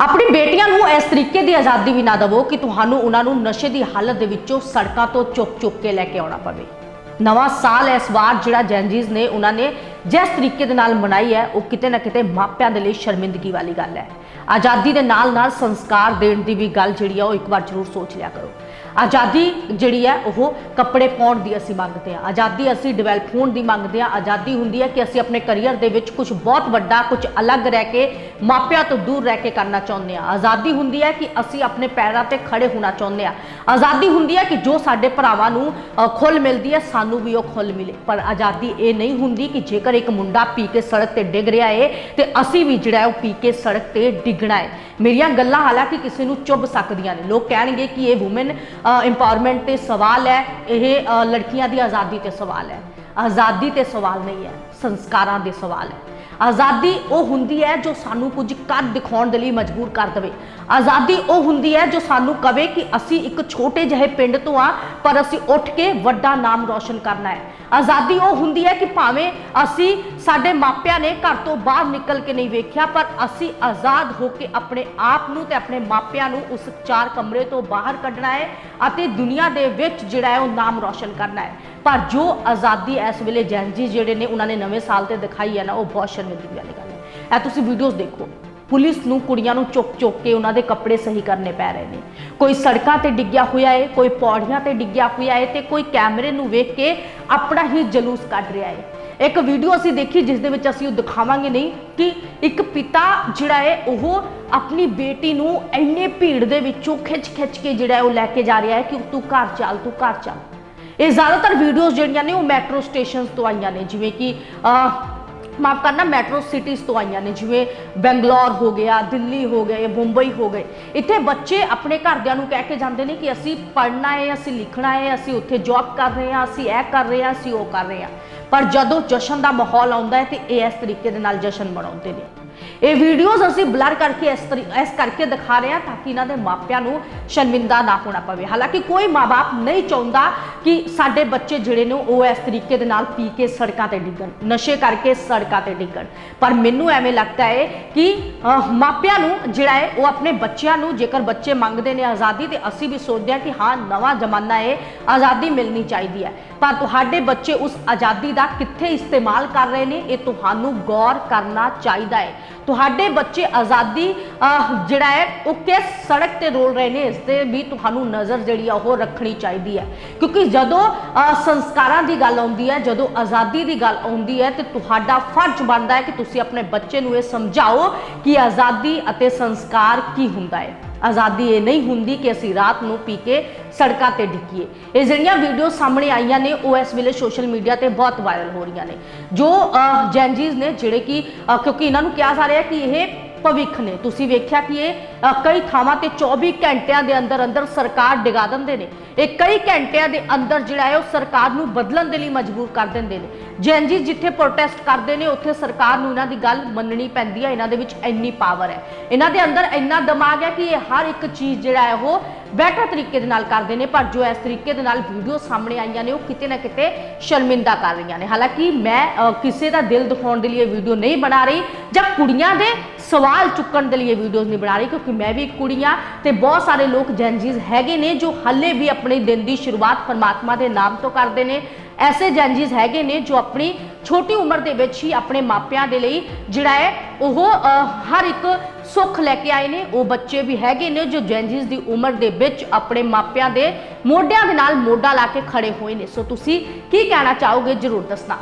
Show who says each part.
Speaker 1: ਆਪਣੀ ਬੇਟੀਆਂ ਨੂੰ ਇਸ ਤਰੀਕੇ ਦੀ ਆਜ਼ਾਦੀ ਵੀ ਨਾ ਦਿਵੋ ਕਿ ਤੁਹਾਨੂੰ ਉਹਨਾਂ ਨੂੰ ਨਸ਼ੇ ਦੀ ਹਾਲਤ ਦੇ ਵਿੱਚੋਂ ਸੜਕਾਂ ਤੋਂ ਚੁੱਕ ਚੁੱਕ ਕੇ ਲੈ ਕੇ ਆਉਣਾ ਪਵੇ। ਨਵਾਂ ਸਾਲ ਇਸ ਵਾਰ ਜਿਹੜਾ ਜੈਨਜੀਜ਼ ਨੇ ਉਹਨਾਂ ਨੇ ਜਿਸ ਤਰੀਕੇ ਦੇ ਨਾਲ ਮਨਾਈ ਹੈ, ਉਹ ਕਿਤੇ ਨਾ ਕਿਤੇ ਮਾਪਿਆਂ ਦੇ ਲਈ ਸ਼ਰਮਿੰਦਗੀ ਵਾਲੀ ਗੱਲ ਹੈ। ਆਜ਼ਾਦੀ ਦੇ ਨਾਲ ਨਾਲ ਸੰਸਕਾਰ ਦੇਣ ਦੀ ਵੀ ਗੱਲ ਜਿਹੜੀ ਆ, ਉਹ ਇੱਕ ਵਾਰ ਜ਼ਰੂਰ ਸੋਚ ਲਿਆ ਕਰੋ। ਆਜ਼ਾਦੀ ਜਿਹੜੀ ਹੈ ਉਹ ਕੱਪੜੇ ਪਾਉਣ ਦੀ ਅਸੀਂ ਮੰਗਦੇ ਹਾਂ। ਆਜ਼ਾਦੀ ਅਸੀਂ ਡਿਵੈਲਪ ਹੋਣ ਦੀ ਮੰਗਦੇ ਹਾਂ। ਆਜ਼ਾਦੀ ਹੁੰਦੀ ਹੈ ਕਿ ਅਸੀਂ ਆਪਣੇ ਕੈਰੀਅਰ ਦੇ ਵਿੱਚ ਕੁਝ ਬਹੁਤ ਵੱਡਾ ਕੁਝ ਅਲੱਗ ਰਹਿ ਕੇ ਮਾਪਿਆਂ ਤੋਂ ਦੂਰ ਰਹਿ ਕੇ ਕਰਨਾ ਚਾਹੁੰਦੇ ਹਾਂ। ਆਜ਼ਾਦੀ ਹੁੰਦੀ ਹੈ ਕਿ ਅਸੀਂ ਆਪਣੇ ਪੈਰਾਂ ਤੇ ਖੜੇ ਹੋਣਾ ਚਾਹੁੰਦੇ ਹਾਂ। ਆਜ਼ਾਦੀ ਹੁੰਦੀ ਹੈ ਕਿ ਜੋ ਸਾਡੇ ਭਰਾਵਾਂ ਨੂੰ ਅ, ਖੁੱਲ੍ਹ ਮਿਲਦੀ ਹੈ ਸਾਨੂੰ ਵੀ ਉਹ ਖੁੱਲ੍ਹ ਮਿਲੇ। ਪਰ ਆਜ਼ਾਦੀ ਇਹ ਨਹੀਂ ਹੁੰਦੀ ਕਿ ਜੇਕਰ ਇੱਕ ਮੁੰਡਾ ਪੀ ਕੇ ਸੜਕ ਤੇ ਡਿੱਗ ਰਿਹਾ ਏ ਤੇ ਅਸੀਂ ਵੀ ਜਿਹੜਾ ਉਹ ਪੀ ਕੇ ਸੜਕ ਤੇ ਡਿੱਗਣਾ ਹੈ ਮੇਰੀਆਂ ਗੱਲਾਂ ਹਾਲਾਂਕਿ ਕਿਸੇ ਨੂੰ ਚੁੱਭ ਸਕਦੀਆਂ ਨੇ। ਲੋਕ ਕਹਿਣਗੇ ਕਿ ਇਹ ਔਮਨ ਇੰਪਾਵਰਮੈਂਟ ਤੇ ਸਵਾਲ ਹੈ, ਇਹ ਲੜਕੀਆਂ ਦੀ ਆਜ਼ਾਦੀ ਤੇ ਸਵਾਲ ਹੈ। ਆਜ਼ਾਦੀ ਤੇ ਸਵਾਲ ਨਹੀਂ ਹੈ, ਸੰਸਕਾਰਾਂ ਦੇ ਸਵਾਲ ਹੈ। ਆਜ਼ਾਦੀ ਉਹ ਹੁੰਦੀ ਹੈ ਜੋ ਸਾਨੂੰ ਕੁਝ ਕਰ ਦਿਖਾਉਣ ਦੇ ਲਈ ਮਜਬੂਰ ਕਰ ਦੇਵੇ। ਆਜ਼ਾਦੀ ਉਹ ਹੁੰਦੀ ਹੈ ਜੋ ਸਾਨੂੰ ਕਵੇ ਕਿ ਅਸੀਂ ਇੱਕ ਛੋਟੇ ਜਿਹੇ ਪਿੰਡ ਤੋਂ ਆ, ਪਰ ਅਸੀਂ ਉੱਠ ਕੇ ਵੱਡਾ ਨਾਮ ਰੌਸ਼ਨ ਕਰਨਾ ਹੈ। ਆਜ਼ਾਦੀ ਉਹ ਹੁੰਦੀ ਹੈ ਕਿ ਭਾਵੇਂ ਅਸੀਂ ਸਾਡੇ ਮਾਪਿਆਂ ਨੇ ਘਰ ਤੋਂ ਬਾਹਰ ਨਿਕਲ ਕੇ ਨਹੀਂ ਵੇਖਿਆ, ਪਰ ਅਸੀਂ ਆਜ਼ਾਦ ਹੋ ਕੇ ਆਪਣੇ ਆਪ ਨੂੰ ਤੇ ਆਪਣੇ ਮਾਪਿਆਂ ਨੂੰ ਉਸ ਚਾਰ ਕਮਰੇ ਤੋਂ ਬਾਹਰ ਕੱਢਣਾ ਹੈ ਅਤੇ ਦੁਨੀਆ ਦੇ ਵਿੱਚ ਜਿਹੜਾ ਹੈ ਉਹ ਨਾਮ ਰੌਸ਼ਨ ਕਰਨਾ ਹੈ। ਪਰ ਜੋ ਆਜ਼ਾਦੀ ਇਸ ਵੇਲੇ ਜੈਨਜੀ ਜਿਹੜੇ ਨੇ, ਉਹਨਾਂ ਨੇ ਨਵੇਂ ਸਾਲ ਤੇ ਦਿਖਾਈ ਹੈ ਨਾ, ਉਹ ਬਹੁਤ ਸ਼ਰਮਿੰਦਗੀ ਵਾਲੀ ਗੱਲ ਹੈ। ਇਹ ਤੁਸੀਂ ਵੀਡੀਓਜ਼ ਦੇਖੋ। ਪੁਲਿਸ ਨੂੰ ਕੁੜੀਆਂ ਨੂੰ ਚੁੱਕ ਚੁੱਕ ਕੇ ਉਹਨਾਂ ਦੇ ਕੱਪੜੇ ਸਹੀ ਕਰਨੇ ਪੈ ਰਹੇ ਨੇ। ਕੋਈ ਸੜਕਾਂ ਤੇ ਡਿੱਗਿਆ ਹੋਇਆ ਹੈ, ਕੋਈ ਪੌੜੀਆਂ ਤੇ ਡਿੱਗਿਆ ਹੋਇਆ ਹੈ ਤੇ ਕੋਈ ਕੈਮਰੇ ਨੂੰ ਵੇਖ ਕੇ ਆਪਣਾ ਹੀ ਜਲੂਸ ਕੱਢ ਰਿਹਾ ਹੈ। ਇੱਕ ਵੀਡੀਓ ਅਸੀਂ ਦੇਖੀ ਜਿਸ ਦੇ ਵਿੱਚ ਅਸੀਂ ਉਹ ਦਿਖਾਵਾਂਗੇ ਨਹੀਂ ਕਿ ਇੱਕ ਪਿਤਾ ਜਿਹੜਾ ਹੈ, ਉਹ ਆਪਣੀ ਬੇਟੀ ਨੂੰ ਇੰਨੇ ਭੀੜ ਦੇ ਵਿੱਚੋਂ ਖਿੱਚ-ਖਿੱਚ ਕੇ ਜਿਹੜਾ ਹੈ, ਉਹ ਲੈ ਕੇ ਜਾ ਰਿਹਾ ਹੈ ਕਿ ਤੂੰ ਘਰ ਚੱਲ, ਤੂੰ ਘਰ ਚੱਲ। ਇਹ ਜ਼ਿਆਦਾਤਰ ਵੀਡੀਓਜ਼ ਜਿਹੜੀਆਂ ਨੇ ਉਹ ਮੈਟਰੋ ਸਟੇਸ਼ਨਸ ਤੋਂ ਆਈਆਂ ਨੇ, ਜਿਵੇਂ ਕਿ ਮਾਫ ਕਰਨਾ ਮੈਟਰੋ ਸਿਟੀਜ਼ ਤੋਂ ਆਈਆਂ ਨੇ, ਜਿਵੇਂ ਬੈਂਗਲੌਰ ਹੋ ਗਿਆ, ਦਿੱਲੀ ਹੋ ਗਏ ਮੁੰਬਈ ਹੋ ਗਏ। ਇੱਥੇ ਬੱਚੇ ਆਪਣੇ ਘਰਦਿਆਂ ਨੂੰ ਕਹਿ ਕੇ ਜਾਂਦੇ ਨੇ ਕਿ ਅਸੀਂ ਪੜ੍ਹਨਾ ਹੈ, ਅਸੀਂ ਲਿਖਣਾ ਹੈ, ਅਸੀਂ ਉੱਥੇ ਜੌਬ ਕਰ ਰਹੇ ਹਾਂ, ਅਸੀਂ ਇਹ ਕਰ ਰਹੇ ਹਾਂ, ਅਸੀਂ ਉਹ ਕਰ ਰਹੇ ਹਾਂ। ਪਰ ਜਦੋਂ ਜਸ਼ਨ ਦਾ ਮਾਹੌਲ ਆਉਂਦਾ ਹੈ ਤੇ ਇਹ ਇਸ ਤਰੀਕੇ ਦੇ ਨਾਲ ਜਸ਼ਨ ਮਨਾਉਂਦੇ ਨੇ। ਇਹ ਵੀਡੀਓਜ਼ ਅਸੀਂ ਬਲਰ ਕਰਕੇ ਇਸ ਤਰੀ, ਇਸ ਕਰਕੇ ਦਿਖਾ ਰਹੇ ਹਾਂ ਤਾਂ ਕਿ ਇਹਨਾਂ ਦੇ ਮਾਪਿਆਂ ਨੂੰ ਸ਼ਰਮਿੰਦਾ ਨਾ ਹੋਣਾ ਪਵੇ। ਹਾਲਾਂਕਿ ਕੋਈ ਮਾਪੇ ਨਹੀਂ ਚਾਹੁੰਦਾ ਕਿ ਸਾਡੇ ਬੱਚੇ ਜਿਹੜੇ ਨੇ ਉਹ ਇਸ ਤਰੀਕੇ ਦੇ ਨਾਲ ਪੀ ਕੇ ਸੜਕਾਂ ਤੇ ਡਿੱਗਣ, ਨਸ਼ੇ ਕਰਕੇ ਸੜਕਾਂ ਤੇ ਡਿੱਗਣ। ਪਰ ਮੈਨੂੰ ਐਵੇਂ ਲੱਗਦਾ ਹੈ ਕਿ ਮਾਪਿਆਂ ਨੂੰ ਜਿਹੜਾ ਹੈ ਉਹ ਆਪਣੇ ਬੱਚਿਆਂ ਨੂੰ ਜੇਕਰ ਬੱਚੇ ਮੰਗਦੇ ਨੇ ਆਜ਼ਾਦੀ ਤੇ ਅਸੀਂ ਵੀ ਸੋਚਦੇ ਹਾਂ ਕਿ ਹਾਂ, ਨਵਾਂ ਜ਼ਮਾਨਾ ਹੈ ਆਜ਼ਾਦੀ ਮਿਲਣੀ ਚਾਹੀਦੀ ਹੈ। ਪਰ ਤੁਹਾਡੇ ਬੱਚੇ ਉਸ ਆਜ਼ਾਦੀ ਦਾ ਕਿੱਥੇ ਇਸਤੇਮਾਲ ਕਰ ਰਹੇ ਨੇ, ਇਹ ਤੁਹਾਨੂੰ ਗੌਰ ਕਰਨਾ ਚਾਹੀਦਾ ਹੈ ਤੁਹਾਡੇ ਬੱਚੇ ਆਜ਼ਾਦੀ ਜਿਹੜਾ ਹੈ ਉਹ ਕਿਸ ਸੜਕ ਤੇ ਰੋਲ ਰਹੇ ਨੇ ਇਸ ਤੇ ਵੀ ਤੁਹਾਨੂੰ ਨਜ਼ਰ ਜਿਹੜੀ ਆ ਉਹ ਰੱਖਣੀ ਚਾਹੀਦੀ ਹੈ। ਕਿਉਂਕਿ ਜਦੋਂ ਅਹ, ਸੰਸਕਾਰਾਂ ਦੀ ਗੱਲ ਆਉਂਦੀ ਹੈ ਜਦੋਂ ਆਜ਼ਾਦੀ ਦੀ ਗੱਲ ਆਉਂਦੀ ਹੈ ਤੇ ਤੁਹਾਡਾ ਫਰਜ਼ ਬਣਦਾ ਹੈ ਕਿ ਤੁਸੀਂ ਆਪਣੇ ਬੱਚੇ ਨੂੰ ਇਹ ਸਮਝਾਓ ਕਿ ਆਜ਼ਾਦੀ ਅਤੇ ਸੰਸਕਾਰ ਕੀ ਹੁੰਦਾ ਹੈ। ਆਜ਼ਾਦੀ ਇਹ ਨਹੀਂ ਹੁੰਦੀ ਕਿ ਅਸੀਂ ਰਾਤ ਨੂੰ ਪੀ ਕੇ ਸੜਕਾਂ ਤੇ ਡਿੱਗੀਏ। ਇਹ ਜਿਹੜੀਆਂ ਵੀਡੀਓ ਸਾਹਮਣੇ ਆਈਆਂ ਨੇ, ਉਹ ਇਸ ਵੇਲੇ ਸੋਸ਼ਲ ਮੀਡੀਆ ਤੇ ਬਹੁਤ ਵਾਇਰਲ ਹੋ ਰਹੀਆਂ ਨੇ। ਜੋ ਜੈਨਜੀਜ਼ ਨੇ, ਜਿਹੜੇ ਕਿ ਕਿਉਂਕਿ ਇਹਨਾਂ ਨੂੰ ਕਿਹਾ ਜਾ ਰਿਹਾ ਕਿ ਇਹ ਭਵਿੱਖ ਨੇ। ਤੁਸੀਂ ਵੇਖਿਆ ਕਿ ਇਹ ਅ, ਕਈ ਥਾਵਾਂ ਤੇ 24 ਘੰਟਿਆਂ ਦੇ ਅੰਦਰ ਅੰਦਰ ਸਰਕਾਰ ਡਿਗਾ ਦਿੰਦੇ ਨੇ। ਇਹ ਕਈ ਘੰਟਿਆਂ ਦੇ ਅੰਦਰ ਜਿਹੜਾ ਹੈ ਉਹ ਸਰਕਾਰ ਨੂੰ ਬਦਲਣ ਦੇ ਲਈ ਮਜਬੂਰ ਕਰ ਦਿੰਦੇ ਨੇ। ਜੈਨਜੀ ਜਿੱਥੇ ਪ੍ਰੋਟੈਸਟ ਕਰਦੇ ਨੇ ਉੱਥੇ ਸਰਕਾਰ ਨੂੰ ਇਹਨਾਂ ਦੀ ਗੱਲ ਮੰਨਣੀ ਪੈਂਦੀ ਹੈ ਇਹਨਾਂ ਦੇ ਵਿੱਚ ਇੰਨੀ ਪਾਵਰ ਹੈ। ਇਹਨਾਂ ਦੇ ਅੰਦਰ ਇੰਨਾ ਦਿਮਾਗ ਹੈ ਕਿ ਇਹ ਹਰ ਇੱਕ ਚੀਜ਼ ਜਿਹੜਾ ਹੈ ਉਹ ਬੈਟਰ ਤਰੀਕੇ ਦੇ ਨਾਲ ਕਰਦੇ ਨੇ ਪਰ ਜੋ ਇਸ ਤਰੀਕੇ ਦੇ ਨਾਲ ਵੀਡੀਓ ਸਾਹਮਣੇ ਆਈਆਂ ਨੇ ਉਹ ਕਿਤੇ ਨਾ ਕਿਤੇ ਸ਼ਰਮਿੰਦਾ ਕਰ ਰਹੀਆਂ ਨੇ। ਹਾਲਾਂਕਿ ਮੈਂ ਅ, ਕਿਸੇ ਦਾ ਦਿਲ ਦਿਖਾਉਣ ਦੇ ਲਈ ਇਹ ਵੀਡੀਓ ਨਹੀਂ ਬਣਾ ਰਹੀ ਜਾਂ ਕੁੜੀਆਂ ਦੇ ਸਵਾਲ ਚੁੱਕਣ ਦੇ ਲਈ ਇਹ ਵੀਡੀਓਜ਼ ਨਹੀਂ ਬਣਾ ਰਹੀ ਕਿਉਂਕਿ ਮੈਂ ਵੀ ਇੱਕ ਕੁੜੀ ਹਾਂ ਤੇ ਬਹੁਤ ਸਾਰੇ ਲੋਕ ਜੈਨਜੀਜ਼ ਹੈਗੇ ਨੇ ਜੋ ਹੱਲੇ ਵੀ ਆਪਣੇ ਦਿਨ ਦੀ ਸ਼ੁਰੂਆਤ ਪਰਮਾਤਮਾ ਦੇ ਨਾਮ ਤੋਂ ਕਰਦੇ ਨੇ। ਐਸੇ ਜੈਨਜੀਜ਼ ਹੈਗੇ ਨੇ ਜੋ ਆਪਣੀ ਛੋਟੀ ਉਮਰ ਦੇ ਵਿੱਚ ਹੀ ਆਪਣੇ ਮਾਪਿਆਂ ਦੇ ਲਈ ਜਿਹੜਾ ਹੈ ਉਹ ਹਰ ਇੱਕ ਸੁੱਖ ਲੈ ਕੇ ਆਏ ਨੇ। ਉਹ ਬੱਚੇ ਵੀ ਹੈਗੇ ਨੇ ਜੋ ਜੈਨਜੀਜ਼ ਦੀ ਉਮਰ ਦੇ ਵਿੱਚ ਆਪਣੇ ਮਾਪਿਆਂ ਦੇ ਮੋਢਿਆਂ ਦੇ ਨਾਲ ਮੋਢਾ ਲਾ ਕੇ ਖੜੇ ਹੋਏ ਨੇ। ਸੋ ਤੁਸੀਂ ਕੀ ਕਹਿਣਾ ਚਾਹੋਗੇ ਜਰੂਰ ਦੱਸਣਾ।